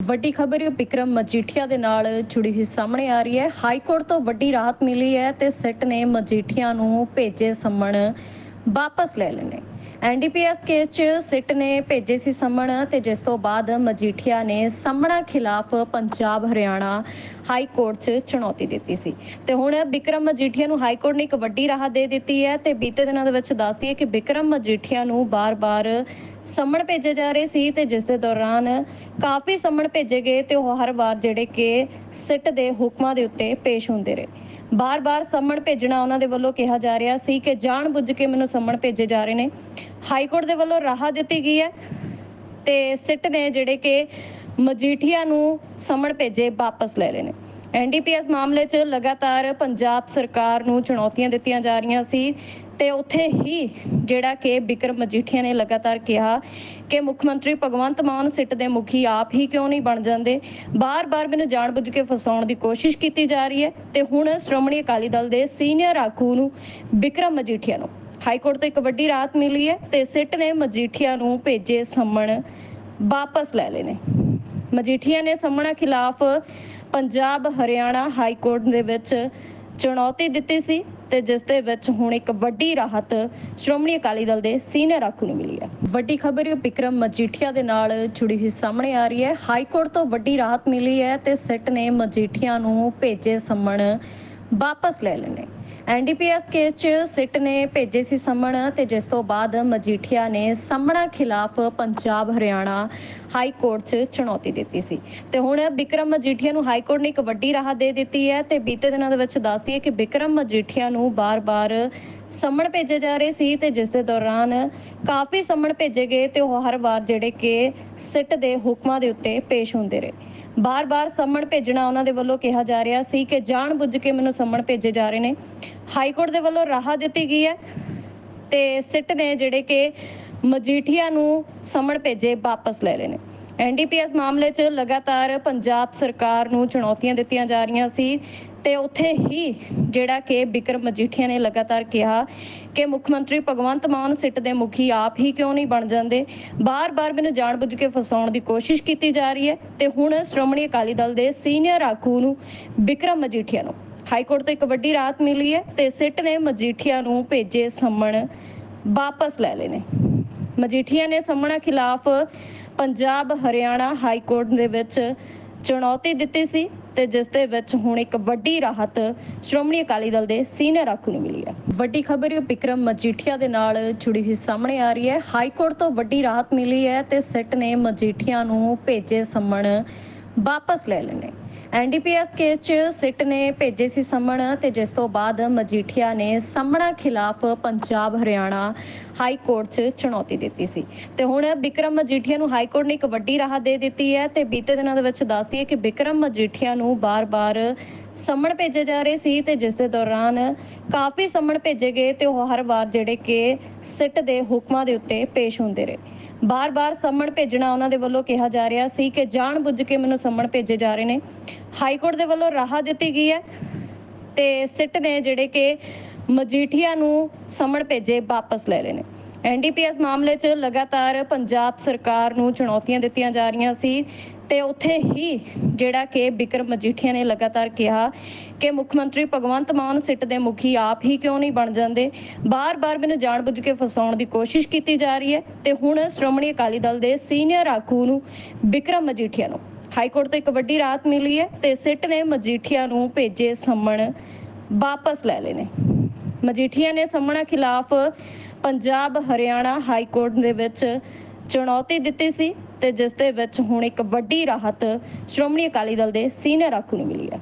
ਵੱਡੀ ਖਬਰ, ਵਿਕਰਮ ਮਜੀਠੀਆ ਦੇ ਨਾਲ ਜੁੜੀ ਹੋਈ ਸਾਹਮਣੇ ਆ ਰਹੀ ਹੈ। ਹਾਈ ਕੋਰਟ ਤੋਂ ਵੱਡੀ ਰਾਹਤ ਮਿਲੀ ਹੈ ਤੇ ਸਿੱਟ ਨੇ ਮਜੀਠੀਆ ਨੂੰ ਭੇਜੇ ਸੰਮਣ ਵਾਪਸ ਲੈ ਲਏ ਐਨਡੀਪੀਐਸ ਕੇਸ 'ਚ ਸਿੱਟ ਨੇ ਭੇਜੇ ਸੀ ਸੰਮਣ ਤੇ ਜਿਸ ਤੋਂ ਬਾਅਦ ਮਜੀਠੀਆ ਨੇ ਸੰਮਣਾ ਖਿਲਾਫ ਪੰਜਾਬ ਹਰਿਆਣਾ ਹਾਈ ਕੋਰਟ 'ਚ ਚੁਣੌਤੀ ਦਿੱਤੀ ਸੀ। ਤੇ ਹੁਣ ਵਿਕਰਮ ਮਜੀਠੀਆ ਨੂੰ ਹਾਈ ਕੋਰਟ ਨੇ ਇੱਕ ਵੱਡੀ ਰਾਹਤ ਦੇ ਦਿੱਤੀ ਹੈ ਤੇ ਬੀਤੇ ਦਿਨਾਂ ਦੇ ਵਿੱਚ ਦੱਸਦੀ ਹੈ ਕਿ ਵਿਕਰਮ ਮਜੀਠੀਆ ਨੂੰ ਬਾਰ-ਬਾਰ ਸੰਮਣ ਭੇਜੇ ਜਾ ਰਹੇ ਸੀ ਤੇ ਜਿਸ ਦੇ ਦੌਰਾਨ ਕਾਫੀ ਸੰਮਣ ਭੇਜੇ ਗਏ ਤੇ ਉਹ ਹਰ ਵਾਰ ਜਿਹੜੇ ਕਿ ਸਿੱਟ ਦੇ ਹੁਕਮਾਂ ਦੇ ਉੱਤੇ ਪੇਸ਼ ਹੁੰਦੇ ਰਹੇ। ਬਾਰ-ਬਾਰ ਸੰਮਣ ਭੇਜਣਾ ਉਹਨਾਂ ਦੇ ਵੱਲੋਂ ਕਿਹਾ ਜਾ ਰਿਹਾ ਸੀ ਕਿ ਜਾਣ ਕੇ ਮੈਨੂੰ ਸੰਮਣ ਭੇਜੇ ਜਾ ਰਹੇ ਨੇ। ਹਾਈ ਕੋਰਟ ਦੇ ਵੱਲੋਂ ਰਾਹ ਦਿੱਤੀ ਗਈ ਹੈ ਤੇ ਸਿੱਟ ਨੇ ਜਿਹੜੇ ਕਿ ਮਜੀਠੀਆ ਨੂੰ ਸੰਮਣ ਭੇਜੇ ਵਾਪਸ ਲੈ ਲਏ ਨੇ। ਐਨਡੀਪੀਐਸ ਮਾਮਲੇ 'ਚ ਲਗਾਤਾਰ ਪੰਜਾਬ ਸਰਕਾਰ ਨੂੰ ਚੁਣੌਤੀਆਂ ਦਿੱਤੀਆਂ ਜਾ ਰਹੀਆਂ ਸੀ ਤੇ ਉੱਥੇ ਹੀ ਜਿਹੜਾ ਕਿ ਬਿਕਰਮ ਮਜੀਠੀਆ ਨੇ ਲਗਾਤਾਰ ਕਿਹਾ ਕਿ ਮੁੱਖ ਮੰਤਰੀ ਭਗਵੰਤ ਮਾਨ ਸਿੱਟ ਦੇ ਮੁਖੀ ਆਪ ਹੀ ਕਿਉਂ ਨਹੀਂ ਬਣ ਜਾਂਦੇ? ਬਾਰ-ਬਾਰ ਮੈਨੂੰ ਜਾਣਬੁੱਝ ਕੇ ਫਸਾਉਣ ਦੀ ਕੋਸ਼ਿਸ਼ ਕੀਤੀ ਜਾ ਰਹੀ ਹੈ ਤੇ ਹੁਣ ਸ਼੍ਰੋਮਣੀ ਅਕਾਲੀ ਦਲ ਦੇ ਸੀਨੀਅਰ ਆਗੂ ਨੂੰ ਬਿਕਰਮ ਮਜੀਠੀਆ ਨੂੰ। ਹਾਈ ਕੋਰਟ ਤੋਂ ਇੱਕ ਵੱਡੀ ਰਾਹਤ ਮਿਲੀ ਹੈ ਤੇ ਸਿੱਟ ਨੇ ਮਜੀਠੀਆ ਨੂੰ ਭੇਜੇ ਸੰਮਣ, ਵਾਪਸ ਲੈ ਲਏ ਨੇ। ਮਜੀਠੀਆ ਨੇ ਸੰਮਣਾ ਖਿਲਾਫ ਪੰਜਾਬ ਹਰਿਆਣਾ ਹਾਈ ਕੋਰਟ ਦੇ ਵਿੱਚ ਚੁਣੌਤੀ ਦਿੱਤੀ ਸੀ ਤੇ ਜਿਸ ਦੇ ਵਿੱਚ ਹੁਣ ਇੱਕ ਵੱਡੀ ਰਾਹਤ ਸ਼੍ਰੋਮਣੀ ਅਕਾਲੀ ਦਲ ਦੇ ਸੀਨੀਅਰ ਆਗੂ ਨੂੰ ਮਿਲੀ ਹੈ। ਵੱਡੀ ਖਬਰ, ਵਿਕਰਮ ਮਜੀਠੀਆ ਦੇ ਨਾਲ ਜੁੜੀ ਹੋਈ ਸਾਹਮਣੇ ਆ ਰਹੀ ਹੈ। ਹਾਈ ਕੋਰਟ ਤੋਂ ਵੱਡੀ ਰਾਹਤ ਮਿਲੀ ਹੈ ਤੇ ਸਿੱਟ ਨੇ ਮਜੀਠੀਆ ਨੂੰ ਭੇਜੇ ਸੰਮਣ ਵਾਪਸ ਲੈ ਲਏ ਐਨਡੀਪੀਐਸ ਕੇਸ 'ਚ ਸਿੱਟ ਨੇ ਭੇਜੇ ਸੀ ਸੰਮਣ ਤੇ ਜਿਸ ਤੋਂ ਬਾਅਦ ਮਜੀਠੀਆ ਨੇ ਸੰਮਣਾ ਖਿਲਾਫ ਪੰਜਾਬ ਹਰਿਆਣਾ ਹਾਈ ਕੋਰਟ 'ਚ ਚੁਣੌਤੀ ਦਿੱਤੀ ਸੀ। ਤੇ ਹੁਣ ਵਿਕਰਮ ਮਜੀਠੀਆ ਨੂੰ ਹਾਈ ਕੋਰਟ ਨੇ ਇੱਕ ਵੱਡੀ ਰਾਹਤ ਦੇ ਦਿੱਤੀ ਹੈ ਤੇ ਬੀਤੇ ਦਿਨਾਂ ਦੇ ਵਿੱਚ ਦੱਸਦੀ ਹੈ ਕਿ ਬਿਕਰਮ ਮਜੀਠੀਆ ਨੂੰ ਬਾਰ-ਬਾਰ ਸੰਮਣ ਭੇਜੇ ਜਾ ਰਹੇ ਸੀ ਤੇ ਜਿਸ ਦੇ ਦੌਰਾਨ ਕਾਫੀ ਸੰਮਣ ਭੇਜੇ ਗਏ ਤੇ ਉਹ ਹਰ ਵਾਰ ਜਿਹੜੇ ਕਿ ਸਿੱਟ ਦੇ ਹੁਕਮਾਂ ਦੇ ਉੱਤੇ ਪੇਸ਼ ਹੁੰਦੇ ਰਹੇ। ਬਾਰ-ਬਾਰ ਸੰਮਣ ਭੇਜਣਾ ਉਹਨਾਂ ਦੇ ਵੱਲੋਂ ਕਿਹਾ ਜਾ ਰਿਹਾ ਸੀ ਕਿ ਜਾਣ ਬੁੱਝ ਕੇ ਮੈਨੂੰ ਸੰਮਣ ਭੇਜੇ ਜਾ ਰਹੇ ਨੇ। ਹਾਈ ਕੋਰਟ ਦੇ ਵੱਲੋਂ ਰਾਹ ਦਿੱਤੀ ਗਈ ਹੈ ਤੇ ਸਿੱਟ ਨੇ ਜਿਹੜੇ ਕਿ ਮਜੀਠੀਆ ਨੂੰ ਸੰਮਣ ਭੇਜੇ ਵਾਪਸ ਲੈ ਲਏ ਨੇ। ਐਨਡੀਪੀਐਸ ਮਾਮਲੇ 'ਚ ਲਗਾਤਾਰ ਪੰਜਾਬ ਸਰਕਾਰ ਨੂੰ ਚੁਣੌਤੀਆਂ ਦਿੱਤੀਆਂ ਜਾ ਰਹੀਆਂ ਸੀ ਤੇ ਉੱਥੇ ਹੀ ਜਿਹੜਾ ਕਿ ਬਿਕਰਮ ਮਜੀਠੀਆ ਨੇ ਲਗਾਤਾਰ ਕਿਹਾ ਕਿ ਮੁੱਖ ਮੰਤਰੀ ਭਗਵੰਤ ਮਾਨ ਸਿੱਟ ਦੇ ਮੁਖੀ ਆਪ ਹੀ ਕਿਉਂ ਨਹੀਂ ਬਣ ਜਾਂਦੇ? ਬਾਰ-ਬਾਰ ਮੈਨੂੰ ਜਾਣਬੁੱਝ ਕੇ ਫਸਾਉਣ ਦੀ ਕੋਸ਼ਿਸ਼ ਕੀਤੀ ਜਾ ਰਹੀ ਹੈ ਤੇ ਹੁਣ ਸ਼੍ਰੋਮਣੀ ਅਕਾਲੀ ਦਲ ਦੇ ਸੀਨੀਅਰ ਆਗੂ ਨੂੰ ਬਿਕਰਮ ਮਜੀਠੀਆ ਨੂੰ। ਹਾਈ ਕੋਰਟ ਤੋਂ ਇੱਕ ਵੱਡੀ ਰਾਹਤ ਮਿਲੀ ਹੈ ਤੇ ਸਿੱਟ ਨੇ ਮਜੀਠੀਆ ਨੂੰ ਭੇਜੇ ਸੰਮਣ ਵਾਪਸ ਲੈ ਲਏ ਨੇ। ਮਜੀਠੀਆ ਨੇ ਸੰਮਣਾ ਖਿਲਾਫ ਪੰਜਾਬ ਹਰਿਆਣਾ ਹਾਈ ਕੋਰਟ ਦੇ ਵਿੱਚ ਚੁਣੌਤੀ ਦਿੱਤੀ ਸੀ ਤੇ ਜਿਸ ਦੇ ਵਿੱਚ ਹੁਣ ਇੱਕ ਵੱਡੀ ਰਾਹਤ ਸ਼੍ਰੋਮਣੀ ਅਕਾਲੀ ਦਲ ਦੇ ਸੀਨੀਅਰ ਆਗੂ ਨੂੰ ਮਿਲੀ ਹੈ। ਵੱਡੀ ਖਬਰ, ਵਿਕਰਮ ਮਜੀਠੀਆ ਦੇ ਨਾਲ ਜੁੜੀ ਹੋਈ ਸਾਹਮਣੇ ਆ ਰਹੀ ਹੈ। ਹਾਈ ਕੋਰਟ ਤੋਂ ਵੱਡੀ ਰਾਹਤ ਮਿਲੀ ਹੈ ਤੇ ਸਿੱਟ ਨੇ ਮਜੀਠੀਆ ਨੂੰ ਭੇਜੇ ਸੰਮਣ ਵਾਪਸ ਲੈ ਲਏ ਐਨਡੀਪੀਐਸ ਕੇਸ 'ਚ ਸਿੱਟ ਨੇ ਭੇਜੇ ਸੀ ਸੰਮਣ ਤੇ ਜਿਸ ਤੋਂ ਬਾਅਦ ਮਜੀਠੀਆ ਨੇ ਸੰਮਣਾ ਖਿਲਾਫ ਪੰਜਾਬ ਹਰਿਆਣਾ ਹਾਈ ਕੋਰਟ 'ਚ ਚੁਣੌਤੀ ਦਿੱਤੀ ਸੀ। ਤੇ ਹੁਣ ਵਿਕਰਮ ਮਜੀਠੀਆ ਨੂੰ ਹਾਈ ਕੋਰਟ ਨੇ ਇੱਕ ਵੱਡੀ ਰਾਹਤ ਦੇ ਦਿੱਤੀ ਹੈ ਤੇ ਬੀਤੇ ਦਿਨਾਂ ਦੇ ਵਿੱਚ ਦੱਸਦੀ ਹੈ ਕਿ ਵਿਕਰਮ ਮਜੀਠੀਆ ਨੂੰ ਬਾਰ-ਬਾਰ ਸੰਮਣ ਭੇਜੇ ਜਾ ਰਹੇ ਸੀ ਤੇ ਜਿਸ ਦੇ ਦੌਰਾਨ ਕਾਫੀ ਸੰਮਣ ਭੇਜੇ ਗਏ ਤੇ ਉਹ ਹਰ ਵਾਰ ਜਿਹੜੇ ਕਿ ਸਿੱਟ ਦੇ ਹੁਕਮਾਂ ਦੇ ਉੱਤੇ ਪੇਸ਼ ਹੁੰਦੇ ਰਹੇ। ਬਾਰ-ਬਾਰ ਸੰਮਣ ਭੇਜਣਾ ਉਹਨਾਂ ਦੇ ਵੱਲੋਂ ਕਿਹਾ ਜਾ ਰਿਹਾ ਸੀ ਕਿ ਜਾਣ ਬੁੱਝ ਕੇ ਮੈਨੂੰ ਸੰਮਣ ਭੇਜੇ ਜਾ ਰਹੇ ਨੇ। ਹਾਈ ਕੋਰਟ ਦੇ ਵੱਲੋਂ ਰਾਹਤ ਦਿੱਤੀ ਗਈ ਹੈ ਤੇ ਸਿੱਟ ਨੇ ਜਿਹੜੇ ਕਿ ਮਜੀਠੀਆ ਨੂੰ ਸੰਮਣ ਭੇਜੇ, ਵਾਪਸ ਲੈ ਲਏ ਨੇ। ਐਨਡੀਪੀਐਸ ਮਾਮਲੇ 'ਚ ਲਗਾਤਾਰ ਪੰਜਾਬ ਸਰਕਾਰ ਨੂੰ ਚੁਣੌਤੀਆਂ ਦਿੱਤੀਆਂ ਜਾ ਰਹੀਆਂ ਸੀ ਤੇ ਉੱਥੇ ਹੀ ਜਿਹੜਾ ਕਿ ਬਿਕਰਮ ਮਜੀਠੀਆ ਨੇ ਲਗਾਤਾਰ ਕਿਹਾ ਕਿ ਮੁੱਖ ਮੰਤਰੀ ਭਗਵੰਤ ਮਾਨ ਸਿੱਟ ਦੇ ਮੁਖੀ ਆਪ ਹੀ ਕਿਉਂ ਨਹੀਂ ਬਣ ਜਾਂਦੇ? ਬਾਰ-ਬਾਰ ਮੈਨੂੰ ਜਾਣਬੁੱਝ ਕੇ ਫਸਾਉਣ ਦੀ ਕੋਸ਼ਿਸ਼ ਕੀਤੀ ਜਾ ਰਹੀ ਹੈ ਤੇ ਹੁਣ ਸ਼੍ਰੋਮਣੀ ਅਕਾਲੀ ਦਲ ਦੇ ਸੀਨੀਅਰ ਆਗੂ ਨੂੰ, ਬਿਕਰਮ ਮਜੀਠੀਆ ਨੂੰ। ਹਾਈ ਕੋਰਟ ਤੋਂ ਇੱਕ ਵੱਡੀ ਰਾਹਤ ਮਿਲੀ ਹੈ ਤੇ ਸਿੱਟ ਨੇ ਮਜੀਠੀਆ ਨੂੰ ਭੇਜੇ ਸੰਮਣ, ਵਾਪਸ ਲੈ ਲਏ ਨੇ। ਮਜੀਠੀਆ ਨੇ ਸੰਮਣਾ ਖਿਲਾਫ ਪੰਜਾਬ ਹਰਿਆਣਾ ਹਾਈ ਕੋਰਟ ਦੇ ਵਿੱਚ ਚੁਣੌਤੀ ਦਿੱਤੀ ਸੀ ਤੇ ਜਿਸ ਦੇ ਵਿੱਚ ਹੁਣ ਇੱਕ ਵੱਡੀ ਰਾਹਤ ਸ਼੍ਰੋਮਣੀ ਅਕਾਲੀ ਦਲ ਦੇ ਸੀਨੀਅਰ ਆਗੂ ਨੂੰ ਮਿਲੀ ਹੈ।